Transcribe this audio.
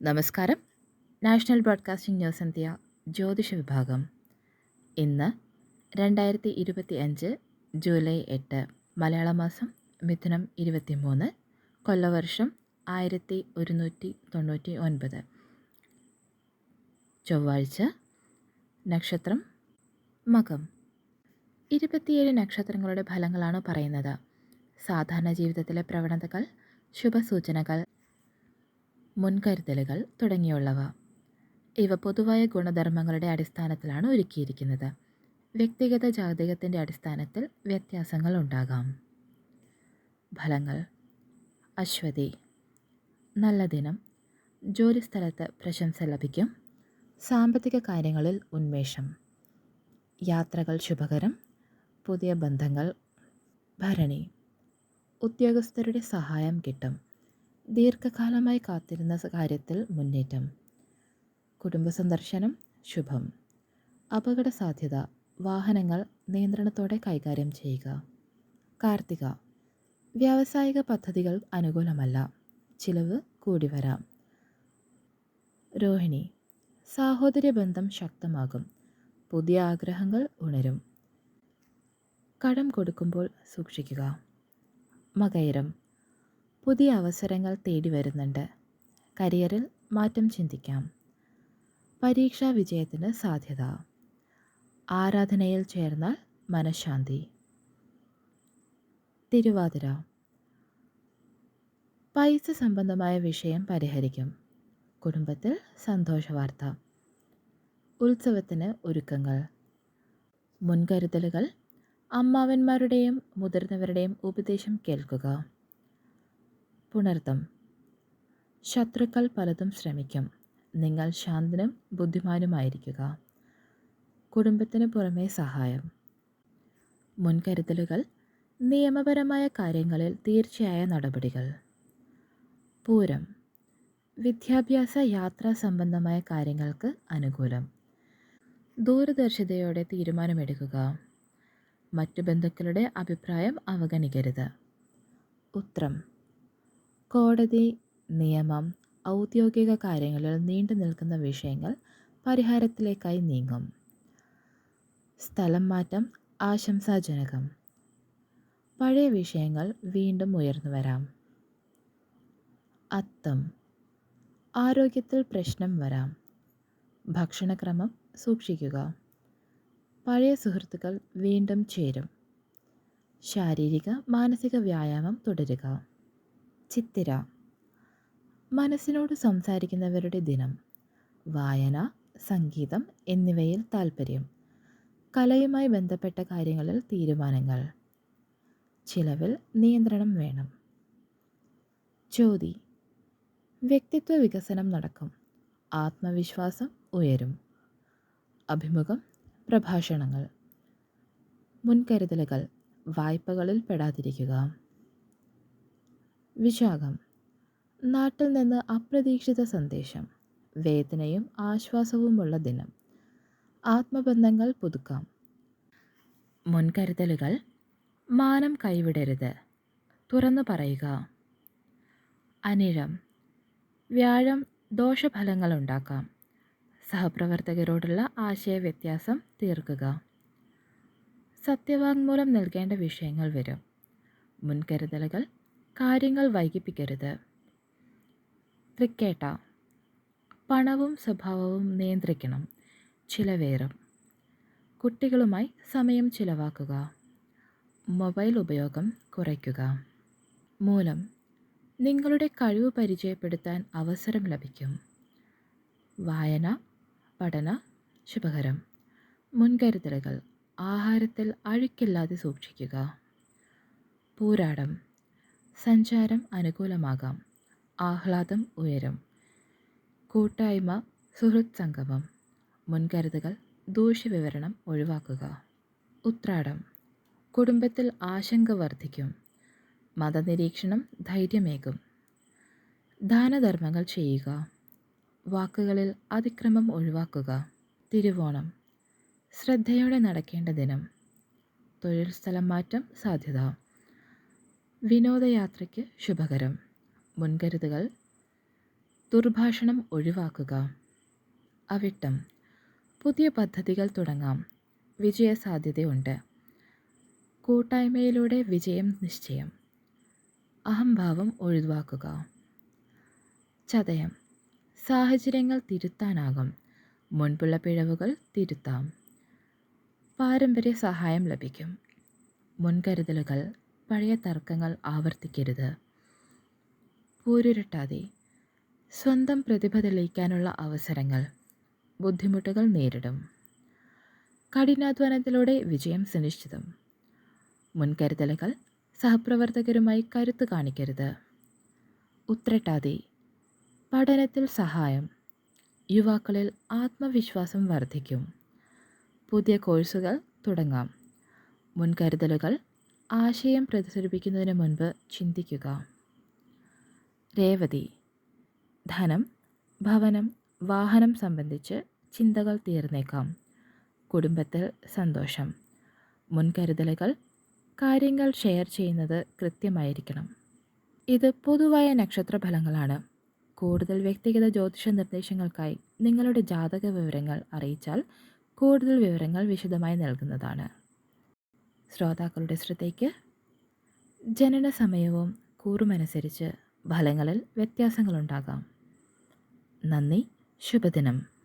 നമസ്കാരം. National broadcasting news India ജ്യോതിഷ വിഭാഗം. ഇന്ന് രണ്ടായിരത്തി ഇരുപത്തി അഞ്ച് ജൂലൈ എട്ട് മലയാള മാസം മിഥുനം ഇരുപത്തി മൂന്ന് കൊല്ലവർഷം ആയിരത്തി ഒരുന്നൂറ്റി തൊണ്ണൂറ്റി ഒൻപത് ചൊവ്വാഴ്ച നക്ഷത്രം മകം. ഇരുപത്തിയേഴ് നക്ഷത്രങ്ങളുടെ ഫലങ്ങളാണ് പറയുന്നത്. സാധാരണ ജീവിതത്തിലെ പ്രവണതകൾ ശുഭസൂചനകൾ മുൻകരുതലുകൾ തുടങ്ങിയുള്ളവ. ഇവ പൊതുവായ ഗുണധർമ്മങ്ങളുടെ അടിസ്ഥാനത്തിലാണ് ഒരുക്കിയിരിക്കുന്നത്. വ്യക്തിഗത ജാതകത്തിന്റെ അടിസ്ഥാനത്തിൽ വ്യത്യാസങ്ങൾ ഉണ്ടാകാം. ഫലങ്ങൾ. അശ്വതി. നല്ല ദിനം. ജോലിസ്ഥലത്ത് പ്രശംസ ലഭിക്കും. സാമ്പത്തിക കാര്യങ്ങളിൽ ഉന്മേഷം. യാത്രകൾ ശുഭകരം. പുതിയ ബന്ധങ്ങൾ. ഭരണി. ഉദ്യോഗസ്ഥരുടെ സഹായം കിട്ടും. ദീർഘകാലമായി കാത്തിരുന്ന കാര്യത്തിൽ മുന്നേറ്റം. കുടുംബ സന്ദർശനം ശുഭം. അപകട സാധ്യത വാഹനങ്ങൾ നിയന്ത്രണത്തോടെ കൈകാര്യം ചെയ്യുക. കാർത്തിക വ്യാവസായിക പദ്ധതികൾ അനുകൂലമല്ല ചിലവ് കൂടി വരാം രോഹിണി സാഹോദര്യ ബന്ധം ശക്തമാകും പുതിയ ആഗ്രഹങ്ങൾ ഉണരും. കടം കൊടുക്കുമ്പോൾ സൂക്ഷിക്കുക. മകയിരം പുതിയ അവസരങ്ങൾ തേടി വരുന്നുണ്ട്. കരിയറിൽ മാറ്റം ചിന്തിക്കാം. പരീക്ഷാ വിജയത്തിന് സാധ്യത. ആരാധനയിൽ ചേർന്നാൽ മനഃശാന്തി. തിരുവാതിര. പൈസ സംബന്ധമായ വിഷയം പരിഹരിക്കും. കുടുംബത്തിൽ സന്തോഷവാർത്ത ഉത്സവത്തിന് ഒരുക്കങ്ങൾ. മുൻകരുതലുകൾ. അമ്മാവന്മാരുടെയും മുതിർന്നവരുടെയും ഉപദേശം കേൾക്കുക. പുണർത്തം. ശത്രുക്കൾ പലതും ശ്രമിക്കും. നിങ്ങൾ ശാന്തനും ബുദ്ധിമാനുമായിരിക്കുക. കുടുംബത്തിന് പുറമേ സഹായം. മുൻകരുതലുകൾ നിയമപരമായ കാര്യങ്ങളിൽ തീർച്ചയായ നടപടികൾ. പൂരം. വിദ്യാഭ്യാസ യാത്രാ സംബന്ധമായ കാര്യങ്ങൾക്ക് അനുകൂലം. ദൂരദർശിതയോടെ തീരുമാനമെടുക്കുക. മറ്റു ബന്ധുക്കളുടെ അഭിപ്രായം അവഗണിക്കരുത്. ഉത്രം. കോടതി നിയമം ഔദ്യോഗിക കാര്യങ്ങളിൽ നീണ്ടു നിൽക്കുന്ന വിഷയങ്ങൾ പരിഹാരത്തിലേക്കായി നീങ്ങും. സ്ഥലം മാറ്റം ആശംസാജനകം. പഴയ വിഷയങ്ങൾ വീണ്ടും ഉയർന്നു വരാം. അത്തം. ആരോഗ്യത്തിൽ പ്രശ്നം വരാം. ഭക്ഷണക്രമം സൂക്ഷിക്കുക. പഴയ സുഹൃത്തുക്കൾ വീണ്ടും ചേരും. ശാരീരിക മാനസിക വ്യായാമം തുടരുക. ചിത്തിര. മനസ്സിനോട് സംസാരിക്കുന്നവരുടെ ദിനം. വായന സംഗീതം എന്നിവയിൽ താൽപ്പര്യം കലയുമായി ബന്ധപ്പെട്ട കാര്യങ്ങളിൽ തീരുമാനങ്ങൾ. ചിലവിൽ നിയന്ത്രണം വേണം. ചോതി. വ്യക്തിത്വ വികസനം നടക്കും. ആത്മവിശ്വാസം ഉയരും. അഭിമുഖം പ്രഭാഷണങ്ങൾ. മുൻകരുതലുകൾ. വായ്പകളിൽ പെടാതിരിക്കുക. വിശാഖം. നാട്ടിൽ നിന്ന് അപ്രതീക്ഷിത സന്ദേശം. വേദനയും ആശ്വാസവുമുള്ള ദിനം. ആത്മബന്ധങ്ങൾ പുതുക്കാം. മുൻകരുതലുകൾ. മാനം കൈവിടരുത്. തുറന്നു പറയുക. അനിഴം. വ്യാഴം ദോഷഫലങ്ങൾ ഉണ്ടാക്കാം. സഹപ്രവർത്തകരോടുള്ള ആശയവ്യത്യാസം തീർക്കുക. സത്യവാങ്മൂലം നൽകേണ്ട വിഷയങ്ങൾ വരും. മുൻകരുതലുകൾ കാര്യങ്ങൾ വൈകിപ്പിക്കരുത്. തൃക്കേട്ട. പണവും സ്വഭാവവും നിയന്ത്രിക്കണം. ചിലവേറും. കുട്ടികളുമായി സമയം ചിലവാക്കുക. മൊബൈൽ ഉപയോഗം കുറയ്ക്കുക. മൂലം നിങ്ങളുടെ കഴിവ് പരിചയപ്പെടുത്താൻ അവസരം ലഭിക്കും. വായന പഠന ശുഭകരം. മുൻകരുതലുകൾ. ആഹാരത്തിൽ അഴുക്കില്ലാതെ സൂക്ഷിക്കുക. പൂരാടം. സഞ്ചാരം അനുകൂലമാകാം. ആഹ്ലാദം ഉയരും. കൂട്ടായ്മ സുഹൃത് സംഗമം. മുൻകരുതുകൾ ദൂഷ്യവിവരണം ഒഴിവാക്കുക. ഉത്രാടം. കുടുംബത്തിൽ ആശങ്ക വർദ്ധിക്കും. മതനിരീക്ഷണം ധൈര്യമേകും. ദാനധർമ്മങ്ങൾ ചെയ്യുക. വാക്കുകളിൽ അതിക്രമം ഒഴിവാക്കുക. തിരുവോണം. ശ്രദ്ധയോടെ നടക്കേണ്ട ദിനം. തൊഴിൽ സ്ഥലം മാറ്റം സാധ്യത. വിനോദയാത്രയ്ക്ക് ശുഭകരം. മുൻകരുതുകൾ ദുർഭാഷണം ഒഴിവാക്കുക. അവിട്ടം. പുതിയ പദ്ധതികൾ തുടങ്ങാം. വിജയസാധ്യതയുണ്ട്. കൂട്ടായ്മയിലൂടെ വിജയം നിശ്ചയം. അഹംഭാവം ഒഴിവാക്കുക. ചതയം. സാഹചര്യങ്ങൾ തിരുത്താനാകും. മുൻപുള്ള പിഴവുകൾ തിരുത്താം. പാരമ്പര്യ സഹായം ലഭിക്കും. മുൻകരുതലുകൾ. പഴയ തർക്കങ്ങൾ ആവർത്തിക്കരുത്. പൂരുരുട്ടാതെ സ്വന്തം പ്രതിഭ തെളിയിക്കാനുള്ള അവസരങ്ങൾ ബുദ്ധിമുട്ടുകൾ നേരിടും. കഠിനാധ്വാനത്തിലൂടെ വിജയം സുനിശ്ചിതം. മുൻകരുതലുകൾ സഹപ്രവർത്തകരുമായി കരുത്ത് കാണിക്കരുത്. ഉത്രട്ടാതെ പഠനത്തിൽ സഹായം യുവാക്കളിൽ ആത്മവിശ്വാസം വർദ്ധിക്കും. പുതിയ കോഴ്സുകൾ തുടങ്ങാം. മുൻകരുതലുകൾ ആശയം പ്രതിഫലിപ്പിക്കുന്നതിന് മുൻപ് ചിന്തിക്കുക. രേവതി ധനം ഭവനം വാഹനം സംബന്ധിച്ച് ചിന്തകൾ തീർന്നേക്കാം. കുടുംബത്തിൽ സന്തോഷം. മുൻകരുതലുകൾ കാര്യങ്ങൾ ഷെയർ ചെയ്യുന്നത് കൃത്യമായിരിക്കണം. ഇത് പൊതുവായ നക്ഷത്രഫലങ്ങളാണ്. കൂടുതൽ വ്യക്തിഗത ജ്യോതിഷ നിർദ്ദേശങ്ങൾക്കായി നിങ്ങളുടെ ജാതക വിവരങ്ങൾ അറിയിച്ചാൽ കൂടുതൽ വിവരങ്ങൾ വിശദമായി നൽകുന്നതാണ്. ശ്രോതാക്കളുടെ ശ്രദ്ധയ്ക്ക് ജനന സമയവും കൂറുമനുസരിച്ച് ഫലങ്ങളിൽ വ്യത്യാസങ്ങളുണ്ടാകാം. നന്ദി ശുഭദിനം.